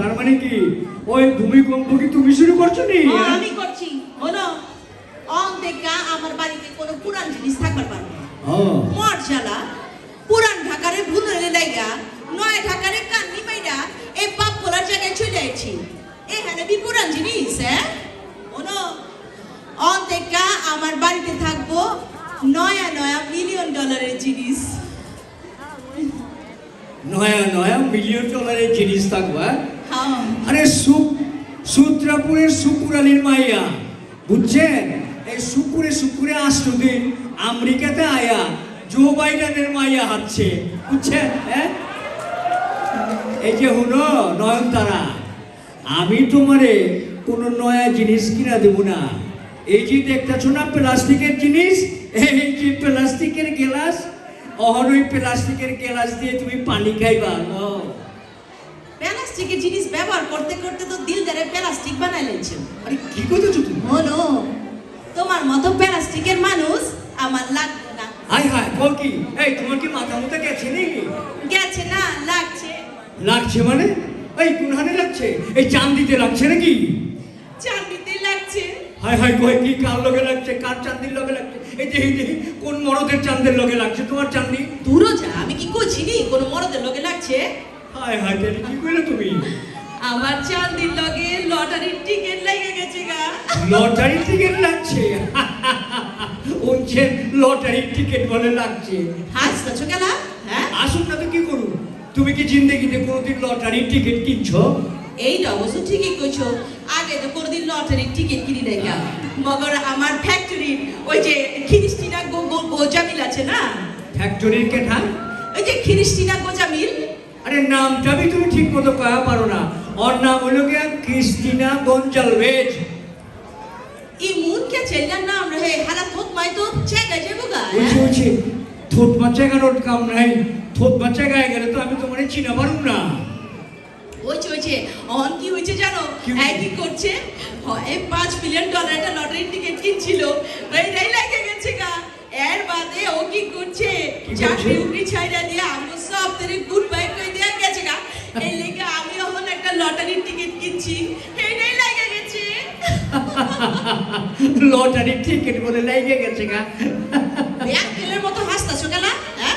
তার মানে কি? ওই ভূমিকম্প কি তুমি শুরু করছ নি? আমি করছি। হলো অন দেখা আমার বাড়িতে কোনো পুরান জিনিস থাকবার পারবে না। ও মর্যালা পুরান ঢাকারে ভুলে লাইগা নয় ঢাকারে কান্নি মাইরা এই পাপ করার জায়গায় চলে আইছি। এখানে বি পুরান জিনিস হ্যাঁ? ওনো অন দেখা আমার বাড়িতে থাকব নয়া নয়া মিলিয়ন ডলারের জিনিস। নয়া নয়া মিলিয়ন ডলারের জিনিস থাকবা হ্যাঁ? আরে সুপ সূত্রাপুরের সুপুর আলীর মাইয়া, বুঝছেন? এই সুপুরে সুপুরে আসলো দিন আমেরিকাতে আয়া, জো বাইডেনের মাইয়া হাঁটছে, বুঝছেন? হ্যাঁ? এই যে হলো নয়নতারা, আমি তোমারে কোনো নয়া জিনিস কিনা দেব না। এই যে দেখতেছো না প্লাস্টিকের জিনিস? এই যে প্লাস্টিকের গ্লাস? অহন ওই প্লাস্টিকের গ্লাস দিয়ে তুমি পানি খাইবা প্লাস্টিকের জিনিস ব্যবহার করতে করতে তো দিল ধরে প্লাস্টিক বানাই লেছে আরে কি করতেছো তুমি? মনো তোমার মতো প্লাস্টিকের মানুষ আমার লাগবে না। হাই হাই বল কি? এই তোমার কি মাথা মতো গেছে নাকি গেছে না লাগছে। লাগছে মানে? এই কোন হানে লাগছে? এই চান্দিতে লাগছে নাকি? চাঁদিতে লাগছে। হাই হাই কই কি কার লগে লাগছে? কার চান্দির লগে লাগছে? এই যে এই যে কোন মরদের চান্দের লগে লাগছে তোমার চান্দি? দূরও যা আমি কি করছি নি? কোনো মরদের লোকে লাগছে? হাই হাই তাহলে কি কইলে তুমি? আমার চাঁদির লগে লটারির টিকিট লেগে গেছে গা। লটারি টিকিট লাগছে? ওনছে লটারি টিকিট বলে লাগছে। হাসতেছো কেন হ্যাঁ? আসুন না তো কি করুন তুমি কি জিন্দগিতে কোনোদিন লটারি টিকিট কিনছো? এইটা অবশ্য ঠিকই কইছো। আগে তো কোনোদিন লটারির টিকিট কিনি নাই গা। মগর আমার ফ্যাক্টরির ওই যে খিরিস্টিনা গোজামিল আছে না? ফ্যাক্টরির কেঠা? ওই যে খিরিস্টিনা গোজামিল আরে নামটা বি তুমি ঠিক মতো কয়া পারো না। ওর নাম হলো গিয়া ক্রিস্টিনা গঞ্জালভেজ। ইমুন কে চেল্লার নাম রহে হালা থোত মাই তো চেকা যাব গা ওইছে ওইছে থোট বাচ্চা গানোর কাম নাই? গেলে তো আমি তোমার চিনা পারুম না। ওইছে ওইছে অন কি হয়েছে জানো? কি করছে। হয় পাঁচ মিলিয়ন ডলার একটা লটারির টিকিট কিনছিল। এইটাই লাগে গেছে লটারি টিকিট বলে লাইগে গেছে গা। ব্যাংকের মতো হাসতাছো কেন? হ্যাঁ?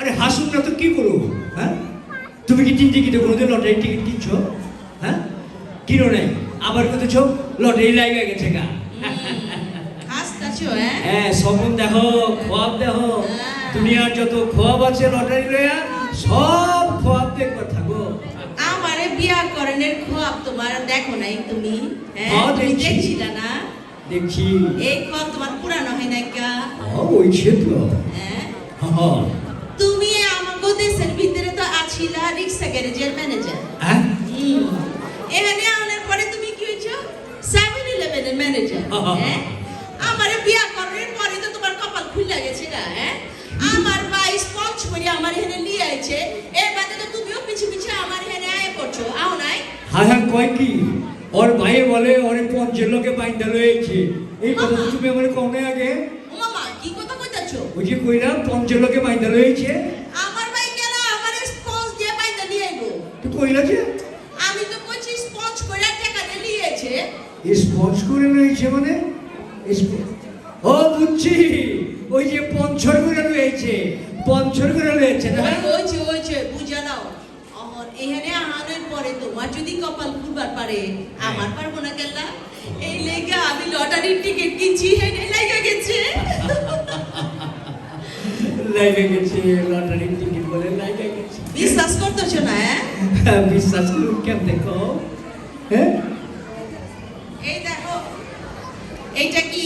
আরে হাসুন না তো কি করব? হ্যাঁ? তুমি কি তিন টিকিটে কোনোদিন লটারি টিকিট কিনছো? হ্যাঁ? কিনো নাই? আবার কোথাও ছো লটারি লাইগে গেছে গা। হ্যাঁ? হ্যাঁ স্বপ্ন দেখো খোয়াব দেখো। হ্যাঁ। দুনিয়ার যত খোয়াব আছে লটারি লয়া সব খোয়াব দেখবা থাকো। আমারে বিয়া করণের খোয়াব তোমার দেখো নাই তুমি হ্যাঁ? তুমি দেখছি। দেখছিলা না? দেখছি। এই খোয়াব তোমার পুরানো হয় নাই কা হ্যাঁ ওইছে তো। হ্যাঁ? হ্যাঁ তুমি আমাকে দেশের ভিতরে তো আছিলা রিক্সা গ্যারেজের ম্যানেজার। এখানে আনার পরে তুমি কি হয়েছো? সেভেন ইলেভেনের ম্যানেজার। আমার বিয়া করার পরে তো তোমার কপাল খুলে গেছে না আমার ভাই স্পঞ্জ করে আমার এখানে নিয়ে আইছে। এর বাদে তো তুমিও পিছে পিছে আমার এখানে আয় পড়ছো। আও নাই? হ্যাঁ হ্যাঁ কয় কি? ওর ভাই বলে ওরে পঞ্চের লোকে বাইন্দা লয়েছে এই কথা তুমি আমার কমে আগে? ও মামা কি কথা কইতাছো? ওই যে কইলাম আমার ভাই কেন আমার স্পঞ্জ দিয়ে বাইন্দা নিয়ে আইবো। তো কইলা যে? আমি তো কইছি স্পঞ্জ করে টাকা দিয়ে নিয়েছে স্পঞ্জ করে লয়েছে মানে? ও বুঝছি ওই যে পঞ্চর করে লয়েছে পঞ্চর করে লয়েছে না ওইছে বুঝা নাও অহন এখানে আহানের পরে তোমার যদি কপাল খুলবার পারে আমার পারব না কেলা এই লেগা আমি লটারির টিকিট কিনছি হেনে লেগে গেছে লাগে গেছে লটারি টিকিট বলে লাগে গেছে বিশ্বাস করতেছো না হ্যাঁ বিশ্বাস করুন কেমন দেখো হ্যাঁ এই দেখো এইটা কি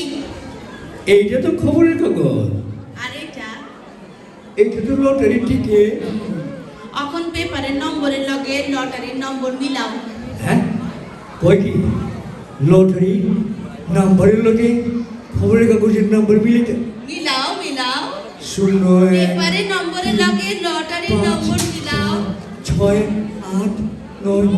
এইটা তো খবরের কাগজ আর এইটা এইটা তো লটারি টিকিট পেপারের নম্বরের লগে লটারির নম্বর মিলাও। হ্যাঁ? কয় কি? লটারি নাম্বারের লগে খবরের কাগজের নাম্বার মিলে যায় মিলাও মিলাও। শূন্য পেপারের নম্বরের লগে লটারির নম্বর মিলাও। ছয় আট নয়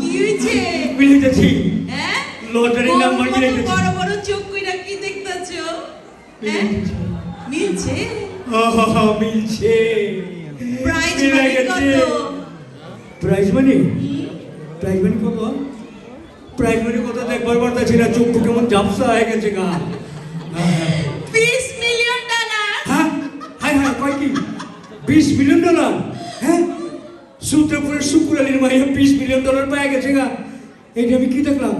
কি হয়েছে? মিলে যাচ্ছি হ্যাঁ? লটারির নাম্বার বড় মিলে গেছে। বড় বড় চোখ কইরা কি দেখতাছো? হ্যাঁ? মিলছে? মিলছে। প্রাইজ মানি প্রাইজ মানি কত? প্রাইজ মানি কত? দেখবার পারতেছি না চোখ কেমন ঝাপসা হয়ে গেছে গা। বিশ মিলিয়ন ডলার হ্যাঁ? হাই হাই কয় কি? বিশ মিলিয়ন ডলার হ্যাঁ? সূত্রপুরের শুকুর আলীর মাইয়া বিশ মিলিয়ন ডলার পাওয়া গেছে গা। এইটা আমি কি দেখলাম?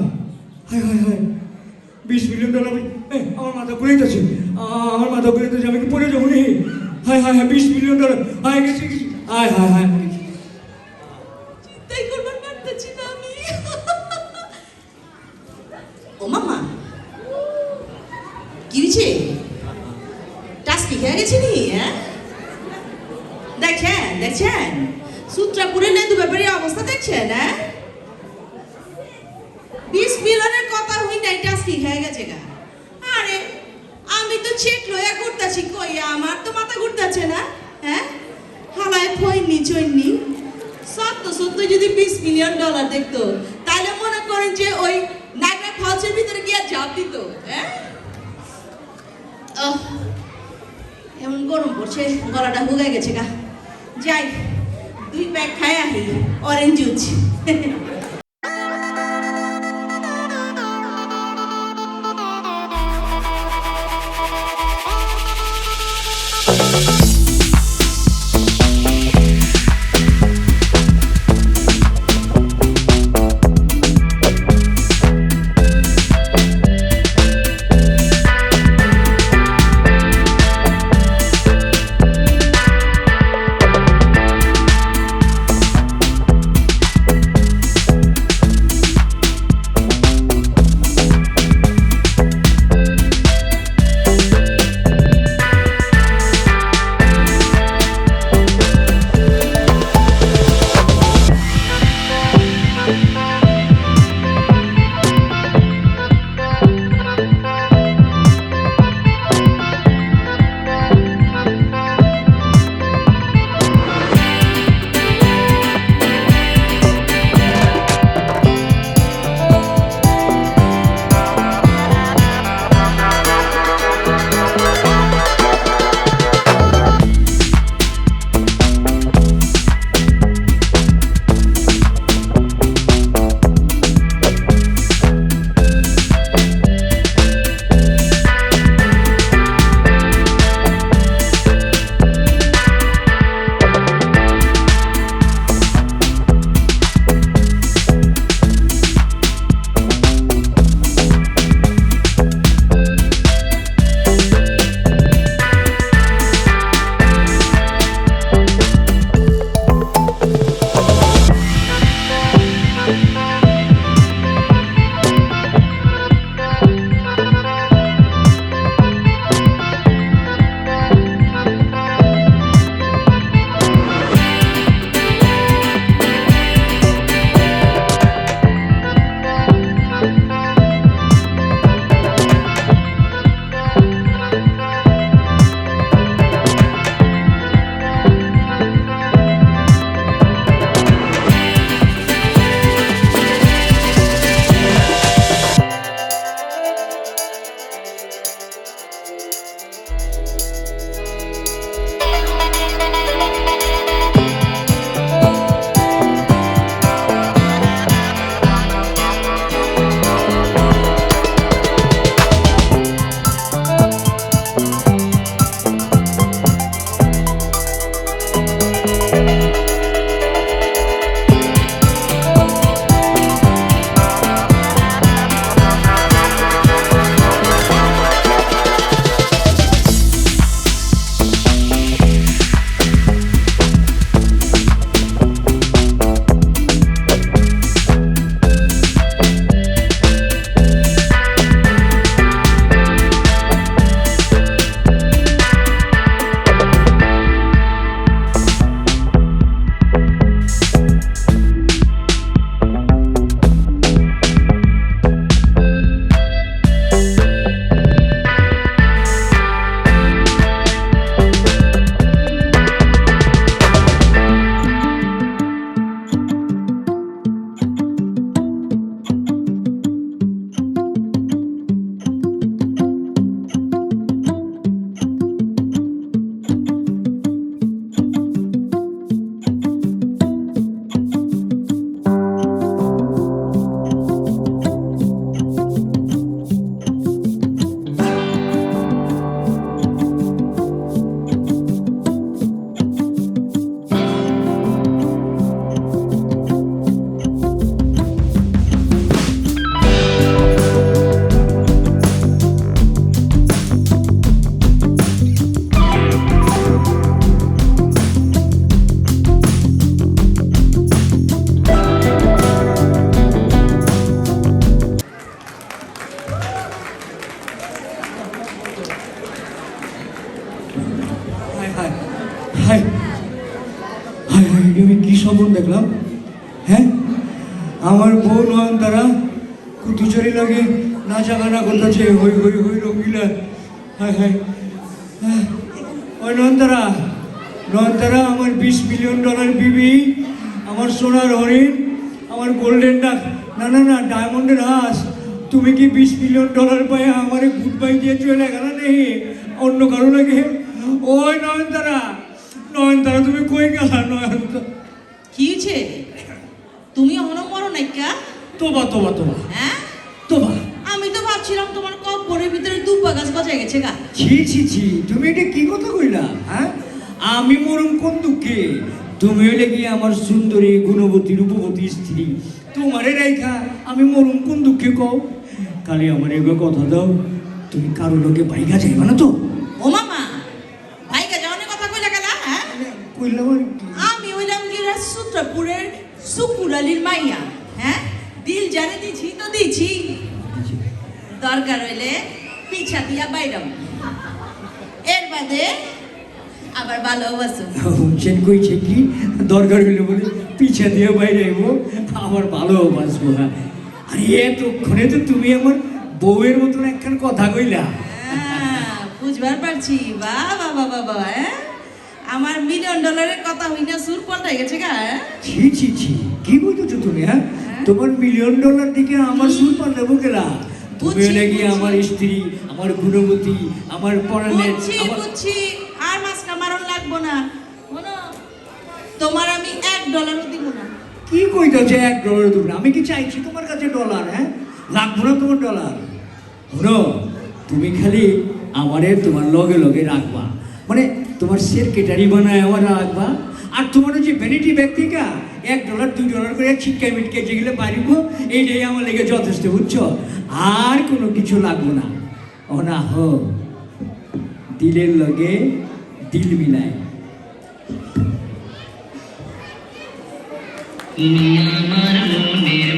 হাই হাই হাই বিশ মিলিয়ন ডলার এ, আমার মাথা ঘুরে যাচ্ছে। আমার মাথা ঘুরে যাচ্ছে আমি কি পড়ে যাব নি? হাই হাই হাই বিশ মিলিয়ন ডলার হাই গেছি গেছি হাই হাই ও মামা কি হয়েছে? টাস্কি খেয়ে গেছে নি? হ্যাঁ? দেখছেন দেখছেন সূত্রাপুরে নেদু ব্যাপারে অবস্থা দেখছেন হ্যাঁ? বিশ মিলনের কথা হই নাই, টাস্কি খেয়ে গেছে গা? আরে, আমি তো চেক লইয়া ঘুরতাছি, কই আমার তো মাথা ঘুরতাছে না হ্যাঁ? হালায় ফইনি, চইনি। সত্য সত্য যদি বিশ মিলিয়ন ডলার দেখতো তাহলে মনে করেন যে ওই নাগরা ফলসের ভিতরে গিয়ে জাপ দিত হ্যাঁ? এমন গরম পড়ছে, গলাটা হুগে গেছে গা। যাই, দুই প্যাক খায় আহি অরেঞ্জ জুস করতেছে হই হই হই রঙিলা হায় হায় ওই নয়নতারা নয়নতারা আমার বিশ মিলিয়ন ডলার বিবি আমার সোনার হরিণ আমার গোল্ডেন ডাক। না না না ডায়মন্ডের হাঁস তুমি কি বিশ মিলিয়ন ডলার পাই আমারে গুড বাই দিয়ে চলে গেল নেই অন্য কারও লাগে ওই নয়নতারা নয়নতারা তুমি কই গেলা নয়নতারা কি হয়েছে তুমি অহনো মরো নাইকা তোবা তোবা তোবা। হ্যাঁ? তোবা। ভাবছিলাম তোমার কব্বরের ভিতরে দুব্বা গাছ গজায় গেছে গা। ছি ছি ছি তুমি এটা কি কথা কইলা হ্যাঁ? আমি মরম কোন দুঃখে? তুমি হইলে কি আমার সুন্দরী গুণবতী রূপবতী স্ত্রী। তোমারে রেখা আমি মরম কোন দুঃখে কও? কালি আমার এগো কথা দাও তুমি কারও লোকে বাইকা যাইবা না তো? ও মামা ভাইকা যাওয়ানের কথা কইলা গেলা হ্যাঁ? কইলাম আর কি? আমি হইলাম গিরা সূত্রপুরের সুকুরালির মাইয়া হ্যাঁ? দিল জানে দিছি তো দিছি। দরকার হইলে পিছা দিয়া বাইরাম। এর বাদে আবার ভালোবাসো হুমছেন কইছে কি? দরকার হইলে বলে পিছা দিয়ে বাইরে আইব আমার ভালো বাসবো আরে এতক্ষণে তো তুমি আমার বউয়ের মতন একখান কথা কইলা। হ্যাঁ, বুঝবার পারছি। বাহ বাবা বাবা হ্যাঁ। আমার মিলিয়ন ডলারের কথা হই না সুর পাল্টাই গেছে গা হ্যাঁ? ছি ছি ছি কি বলছো তুমি হ্যাঁ? তোমার মিলিয়ন ডলার দিকে আমার সুর পাল্টাবো গেলা তুমি বুঝছি, নাকি আমার স্ত্রী আমার গুণবতী আমার পড়ালের বুঝছি আর মাসকা মারণ লাগবো না। তোমার আমি এক ডলারও দিব না। কি কইতাছে এক ডলার না? আমি কি চাইছি তোমার কাছে ডলার হ্যাঁ? লাগবো না তোমার ডলার? শোনো তুমি খালি আমারে তোমার লগে লগে রাখবা। মানে তোমার সেক্রেটারি বানায় আমার রাখবা আর তোমার যে ভ্যানিটি ব্যক্তিকা, এক ডলার দুই ডলার করে ছিটকাই মিটকাই যেগুলো পারিব, এইটাই আমার লেগে যথেষ্ট, বুঝছ? আর কোনো কিছু লাগবো না। ও না হো দিলের লগে দিল মিলায়। আমার মনের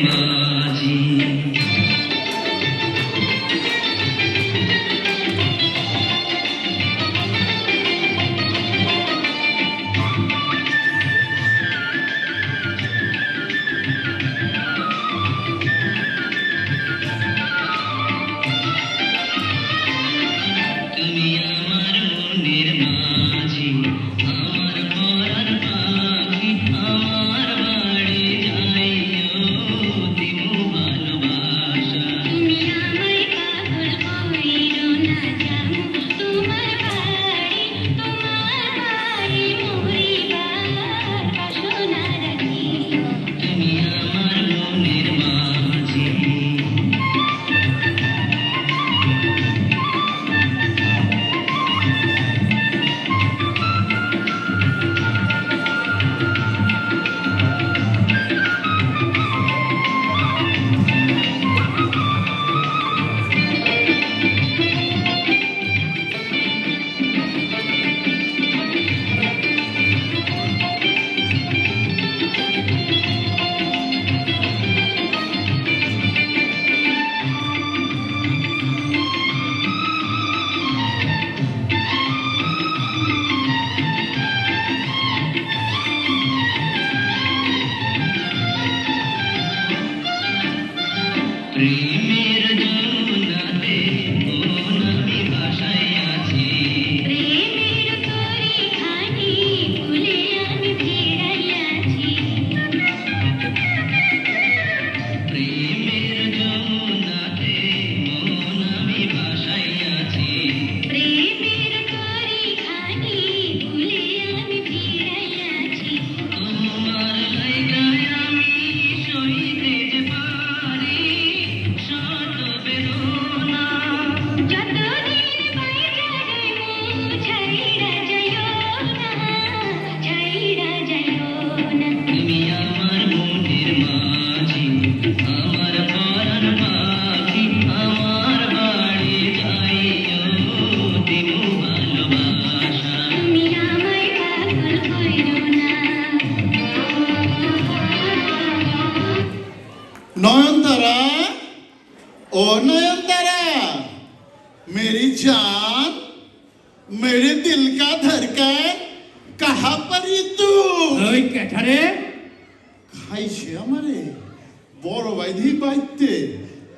বড় দি বাইতে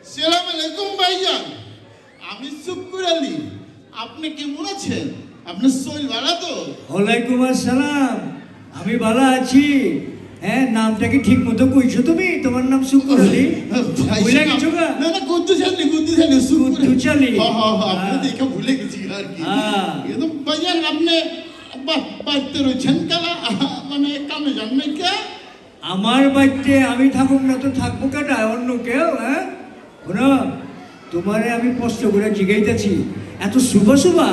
সেলাম আলাইকুম ভাইজান আমি শুক্কুর আলী আপনি কেমন আছেন? আপনার শরীর ভালো তো? ওয়ালাইকুম আসসালাম। আমি ভালো আছি। হ্যাঁ নামটা কি ঠিক মতো কইছো তুমি? তোমার নাম শুকুর আলী ভুলে গেছো গা? না না গুদ্দু চালি গুদ্দু চালি গুদ্দু চালি। হ্যাঁ হ্যাঁ হ্যাঁ আপনি হ্যাঁ। দেখে ভুলে গেছি আর কি। হ্যাঁ। কিন্তু ভাইজান আপনি বা- বাড়িতে রয়েছেন কালা? মানে কামে যান নাই কে? আমার বাড়িতে আমি থাকুক না তো থাকব কেটা অন্য কেউ হ্যাঁ? শোনো তোমারে আমি কষ্ট করে জিগাইতেছি। এত শুভ শুভা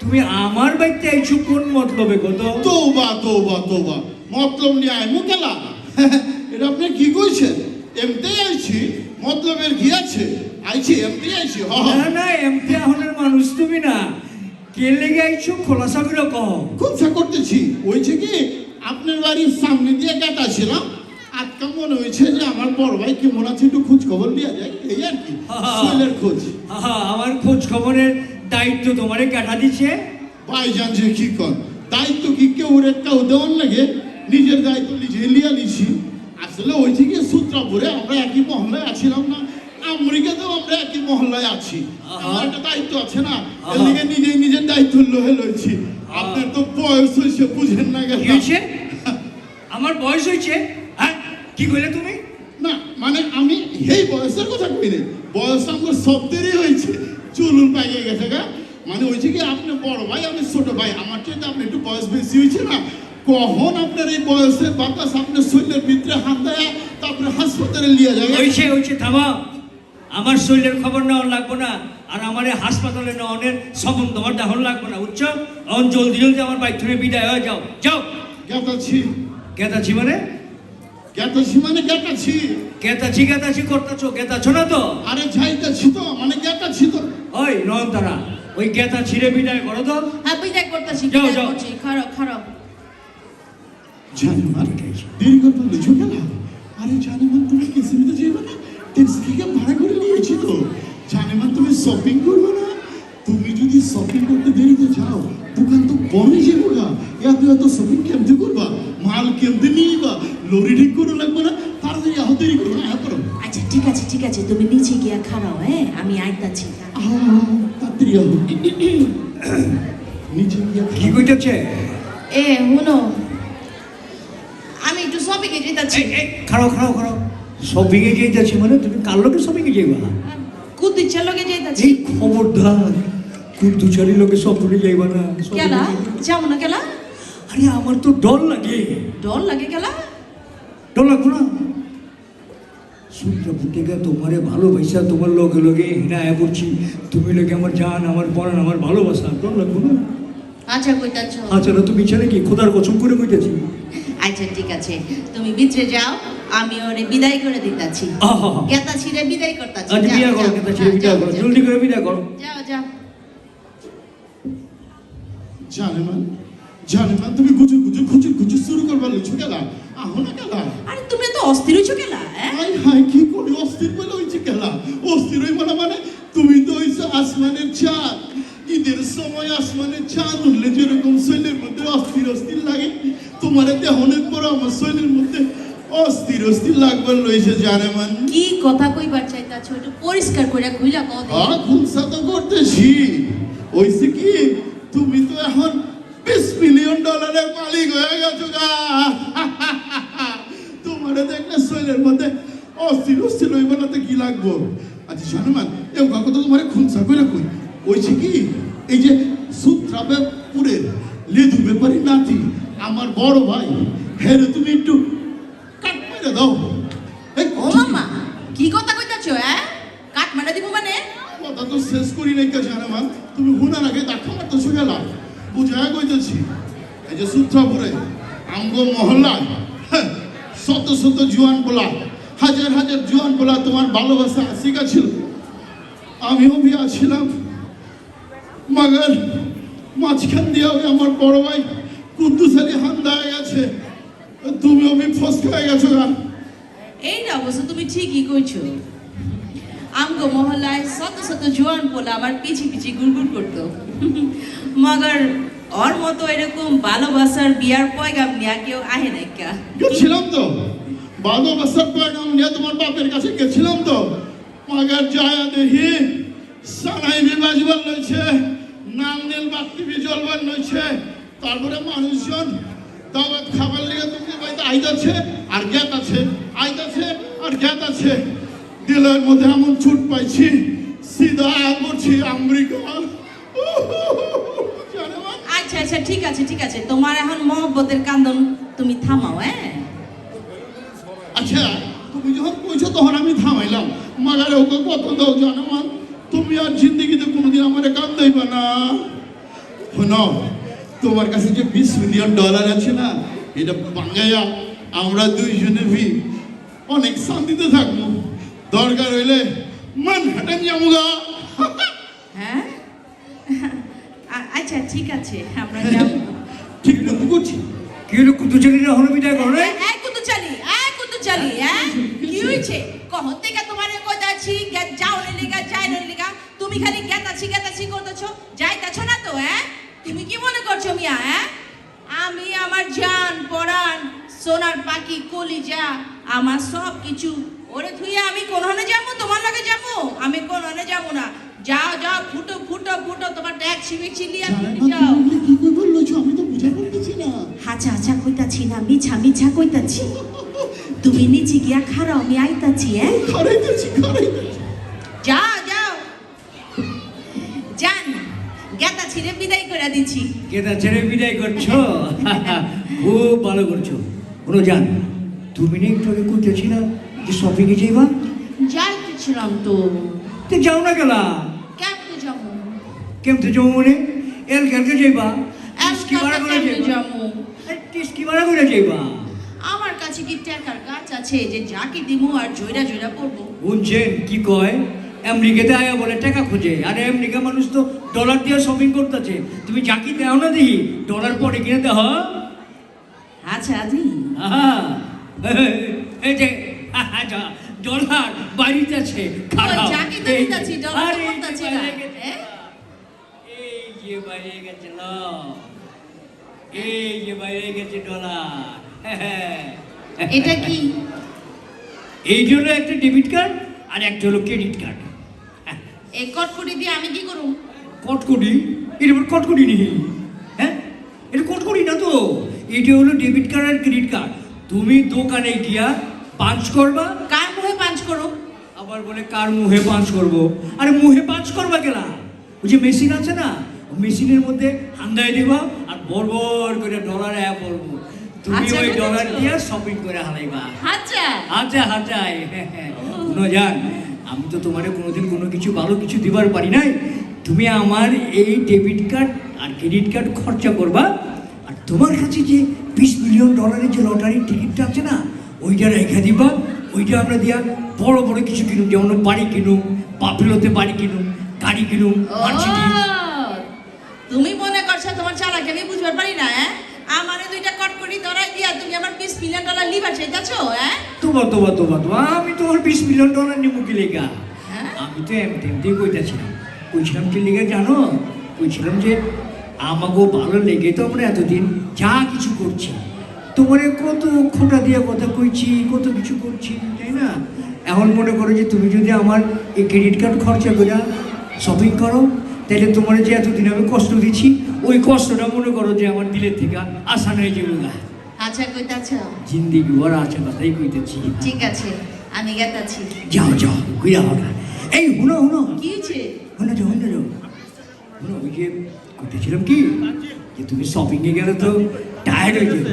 তুমি আমার বাড়িতে আইছো কোন মতলবে কত তোবা তোবা তোবা। মতলব নিয়ে আইমু কেলা? এটা আপনি কি কইছেন? এমতে আইছি মতলবের কি আছে? আইছি এমতে আইছি হ হ। না না এমপি আহনের মানুষ তুমি না। কে লেগে আইছো? খোলাসা করে কহ খুবসা করতেছি। হয়েছে কি আপনার বাড়ির সামনে দিয়ে কাটা ছিলাম আজকা মনে হয়েছে যে আমার বড় ভাই কেমন আছে একটু খোঁজ খবর দেওয়া যায় এই আর কি শৈলের খোঁজ। আমার খোঁজ খবরের দায়িত্ব তোমারে কাটা দিচ্ছে ভাই জান যে কি কর দায়িত্ব কি কেউ কেউ দেওয়ার লাগে নিজের দায়িত্ব নিজে লিয়া নিছি। আসলে হয়েছে কি সূত্রাপুরে আমরা একই মহল্লায় আছিলাম না আমেরিকাতেও আমরা একই মহল্লায় আছি। আমার একটা দায়িত্ব আছে না? এর লিগে নিজেই নিজের দায়িত্ব লহে লইছি আপনার তো বয়স হয়েছে বুঝেন না গেল কি আমার বয়স হয়েছে? হ্যাঁ কি কইলে তুমি? না মানে আমি এই বয়সের কথা কই নাই। বয়স আমার শব্দেরই হয়েছে। চুলুন পাইয়ে গেছে গা। মানে হয়েছে কি আপনি বড় ভাই আমি ছোট ভাই আমার চেয়ে আপনি একটু বয়স বেশি হয়েছে না? কখন আপনার এই বয়সের বাতাস আপনার শরীরের ভিতরে হাত দেয় তারপরে হাসপাতালে নিয়ে যায় হয়েছে হয়েছে থামা। আমার শরীরের খবর নেওয়ার লাগবো না আর আমার এই হাসপাতালে নেওয়ানের সম্বন্ধ আমার দেহন লাগবো না বুঝছ? এখন জলদি জলদি আমার বাইক থেকে বিদায় হয়ে যাও। যাও। গেতাছি। গেতাছি মানে? গেতাছি মানে গেতাছি। গেতাছি গেতাছি করতেছো গেতাছো না তো? আরে যাইতাছি তো মানে গেতাছি তো। ওই ওই গেতা ছিঁড়ে বিদায় করো তো। হ্যাঁ বিদায় করতেছি যাও, যাও। খারাপ খারাপ জানিমান দেরি করতে লিখো কেন আরে জানিমান তুমি কিসিমিতে যাইবে না? ট্যাক্সিকে ভাড়া করে নিয়েছি তো জানিমান তুমি শপিং করবে না? তুমি যদি শপিং করতে দেরিতে যাও দোকান তো বড়ই যাব গা এত এত শপিং কেমতে করবা? মাল কেমতে নিবা? লরি ঠিক করে লাগবে না? তাড়াতাড়ি আহ দেরি করো না হ্যাঁ করো। আচ্ছা ঠিক আছে ঠিক আছে তুমি নিচে গিয়া খারাও হ্যাঁ? আমি আইতাছি। আহ, তাড়াতাড়ি আহ। নিচে গিয়ে কি কইতেছে? এ হুনো। আমি একটু শপিং এ যেতাছি। খাড়াও খাড়াও খাড়াও। এ যাইতেছি মানে তুমি কার লোকে এ যাইবা যেতাছি এই খবরদার লোকে যাইবা না কেলা? যাইবা। না কেলা? আরে আমার তো ডর লাগে। ডর লাগে কেলা? ডর লাগবো না। সূর্য তোমারে ভালোবাসা তোমার লগে লগে হিনায় করছি তুমি লোকে আমার জান আমার পরাণ আমার ভালোবাসা ডর লাগবো না। আচ্ছা কইতাছ। আচ্ছা না তুমি ইচ্ছা কি খোদার কসম করে কইতেছি? আচ্ছা ঠিক আছে। তুমি ভিতরে যাও। আমি ওরে বিদায় করে দিতাছি। গেতা ছিড়ে বিদায় করতাছি। আজ যাও, বিয়া করো কেতা হ্যাঁ, বিদায় করো জলদি করে বিদায় করো। যাও যাও। জানেমান জানেমান তুমি গুজুর গুজুর খুচুর খুচুর শুরু করবার লিখো গেলা আহ না গেলা আরে তুমি তো অস্থির হইছো হ্যাঁ হাই হাই কি করে অস্থির বলে হয়েছে খেলা? অস্থির হই বলা মানে তুমি তো হইছো আসমানের চাঁদ ঈদের সময় আসমানের চাঁদ উঠলে যেরকম শৈলের মধ্যে অস্থির অস্থির লাগে তোমার দেহনের পর আমার শৈলের মধ্যে অস্থির অস্থির লাগবার লইছে জানে মান। কি কথা কইবার চাইতাছো একটু পরিষ্কার করে খুইলা কও দেখি। আর খুনসা তো করতেছি। ওইসে কি তুমি তো এখন বিশ মিলিয়ন ডলারের মালিক হয়ে গেছো গা। তোমারে দেখলে শৈলের মধ্যে অস্থির অস্থির হইব না তো কি লাগবো? আচ্ছা জানো মান কাকু তো তোমার খুনসা করে কই। ওইছে কি এই যে সুত্রাবে পুরের লেদু ব্যাপারী নাতি আমার বড় ভাই হেরে তুমি একটু কাট মেরে দাও এই, ও মামা কি কথা কইতাছো হ্যাঁ কাট মারা দিব মানে কথা তো শেষ করি নাই কে জানে মান তুমি হুনার আগে দেখা মারতেছো গেলা বুঝায় কইতেছি এই যে সূত্রাপুরে আমগো মহল্লায় হ্যাঁ, শত শত জুয়ান পোলা হাজার হাজার জুয়ান পোলা তোমার ভালোবাসা শিখেছিল আমিও বিয়া ছিলাম মাগার মাঝখান দিয়ে আমার বড় ভাই কুদ্দুস আলী হান্দা হয়ে গেছে তুমিও বি ফসকা গেছো গা। এইটা অবশ্য তুমি ঠিকই কইছো। আমগো মহল্লায় শত শত জোয়ান পোলা আমার পিছি পিছি গুড়গুড় করতো। মগর ওর মতো এরকম ভালোবাসার বিয়ার পয়গাম নিয়া কেউ আহে নাই কা। গেছিলাম তো। বাদো বছর পয়গাম নিয়ে তোমার বাপের কাছে গেছিলাম তো। মাগার যায় দেখি সানাই বিবাজবার লইছে নাম নীল বাত্তি বিজলবার লইছে তারপরে মানুষজন দাওয়াত খাবার লেগে তুমি বাড়িতে আইতাছে, আর গ্যাত আছে, আইতাছে, আর গ্যাত আছে। দিলের মধ্যে এমন ছুট পাইছি, সিধা করছি আমেরিকা। আচ্ছা আচ্ছা ঠিক আছে ঠিক আছে। তোমার এখন মহব্বতের কান্দন তুমি থামাও হ্যাঁ? আচ্ছা তুমি যখন কইছো তখন আমি থামাইলাম। মাগারে ওকে কত দাও জানো মা তুমি আর জিন্দগিতে কোনোদিন আমার কাম দেইবা না। শোনো তোমার কাছে যে বিশ মিলিয়ন ডলার আছে না এটা বাঙ্গাইয়া আমরা দুইজনে ভি অনেক শান্তিতে থাকব। দরকার হইলে মান হাটান যামুগা হ্যাঁ? আচ্ছা ঠিক আছে আমরা যাব। ঠিক মতো করছি কি হলো কুতু চালিয়ে হলো বিদায় করো রে? এই কুতু চালি হ্যাঁ কি হয়েছে কখন থেকে তোমার কইতাছি যাও লিগা যাই লিগা তুমি খালি গেতাছি গেতাছি করতেছো যাইতাছো না তো হ্যাঁ তুমি কি মনে করছ মিয়া হ্যাঁ আমি আমার জান পরাণ সোনার পাখি কলিজা আমার সব কিছু ওরে থুইয়া আমি কোনখানে যাব তোমার লগে যাব আমি কোনখানে যাব না যাও যাও ফুটো ফুটো ফুটো তোমার ট্যাক্সি মিক্সি লিয়া তুমি যাও কি বলল আমি তো বুঝা পারতেছি না হাচা হাচা কইতাছি না মিছা মিছা কইতাছি। তুমি নিচে গিয়া খারাও আমি আইতাছি হ্যাঁ? খারাইতেছি খারাইতেছি যাও যাও। যান গেতা ছিঁড়ে বিদায় করে দিচ্ছি। কেদা ছেড়ে বিদায় করছ? খুব ভালো করছ। কোনো জান তুমি না একটু আগে করতেছি না যে শপিংয়ে যাইবা? যাইতেছিলাম তো তো। যাও না গেলা। কেমনে যাব? কেমতে যাব মনে? এল খেলকে যাইবা? টিস্কি ভাড়া করে যাইবা? যাব? টিস্কি ভাড়া করে যাইবা? কাছে কি? টাকার গাছ আছে যে যাকে দিমু আর জয়রা জয়রা পড়ব বুঝছেন কি কয়? আমেরিকাতে আয়া বলে টাকা খোঁজে। আরে আমেরিকা মানুষ তো ডলার দিয়ে শপিং করতেছে। তুমি যাকি দাও না দেখি ডলার পরে কিনে দেহ আচ্ছা আজি আহা, এই যে ডলার বাড়িতে আছে যাকে তো এই যে, ডলার এই বাইরে গেছে। হ্যাঁ? এই যে বাইরে এই যে বাইরে গেছে ডলার এটা কি? এই জন্য একটা ডেবিট কার্ড আর একটা হলো ক্রেডিট কার্ড এই কটকটি দিয়ে আমি কি করুম? কটকটি? এটা আবার কটকটি নেই। হ্যাঁ? এটা কটকটি না তো? এটা হলো ডেবিট কার্ড আর ক্রেডিট কার্ড তুমি দোকানে গিয়া পাঞ্চ করবা। কার মুহে পাঞ্চ করো? আবার বলে কার মুহে পাঞ্চ করব? আরে মুহে পাঞ্চ করবা গেলা ওই যে মেশিন আছে না? মেশিনের মধ্যে হান্দাই দিবা আর বড় করে ডলার অ্যাপ বলব। তুমি ওই ডলার দিয়ে শপিং করে হারাইবা আচ্ছা আচ্ছা আচ্ছা শুনো আমি তো তোমার কোনোদিন কোনো কিছু ভালো কিছু দিবার পারি নাই। তুমি আমার এই ডেবিট কার্ড আর ক্রেডিট কার্ড খরচা করবা। আর তোমার কাছে যে বিশ মিলিয়ন ডলারের যে লটারির টিকিটটা আছে না ওইটা রেখে দিবা। ওইটা আমরা দিয়া বড় বড় কিছু কিনুম যেমন বাড়ি কিনুম বাফেলোতে বাড়ি কিনুম গাড়ি কিনুম তুমি মনে করছ তোমার চালাকে আমি বুঝবার পারি না হ্যাঁ? আমারে দুইটা কটকটি ধরাই দিয়া তুমি আমার বিশ মিলিয়ন ডলার লিবার চাইতেছো হ্যাঁ? তোবা তোবা তোবা তোবা আমি তোমার বিশ মিলিয়ন ডলার নিবো কি লেগা? হ্যাঁ? আমি তো এমনি এমনি কইতাছিলাম। কইছিলাম কি লেগে জানো? কইছিলাম যে আমাকেও ভালো লেগে তো আমরা এতদিন যা কিছু করছি। তোমারে কত খোটা দিয়ে কথা কইছি কত কিছু করছি তাই না? এখন মনে করো যে তুমি যদি আমার এই ক্রেডিট কার্ড খরচা করে শপিং করো তাহলে তোমার যে এতদিন আমি কষ্ট দিচ্ছি ওই কষ্টটা মনে করো যে আমার দিলের থেকে আসান হয়ে যাবে না আচ্ছা কইতাছ? জিন্দিগি ওর আছে কথাই কইতেছি। ঠিক আছে আমি গেতাছি। যাও যাও ঘুরে হবে এই হুনো হুনো। কি হয়েছে হুনো যাও হুনো যাও। হুনো ওই যে করতেছিলাম কি যে তুমি শপিং এ গেলে তো টায়ার্ড হয়ে যাবে।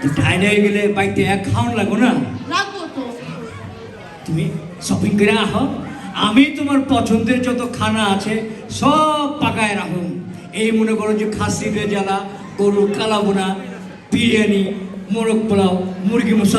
তো টায়ার্ড হয়ে গেলে বাইতে এক খাওয়ান লাগো না। রাখব তো। তুমি শপিং করে আহো। আমি তোমার পছন্দের যত খানা আছে, সব পাকায় রাখুন। এই মনে করো যে খাসিদের জ্বালা, গরুর কালাবোনা বিরিয়ানি, মোরগ পোলাও, মুরগি মশলা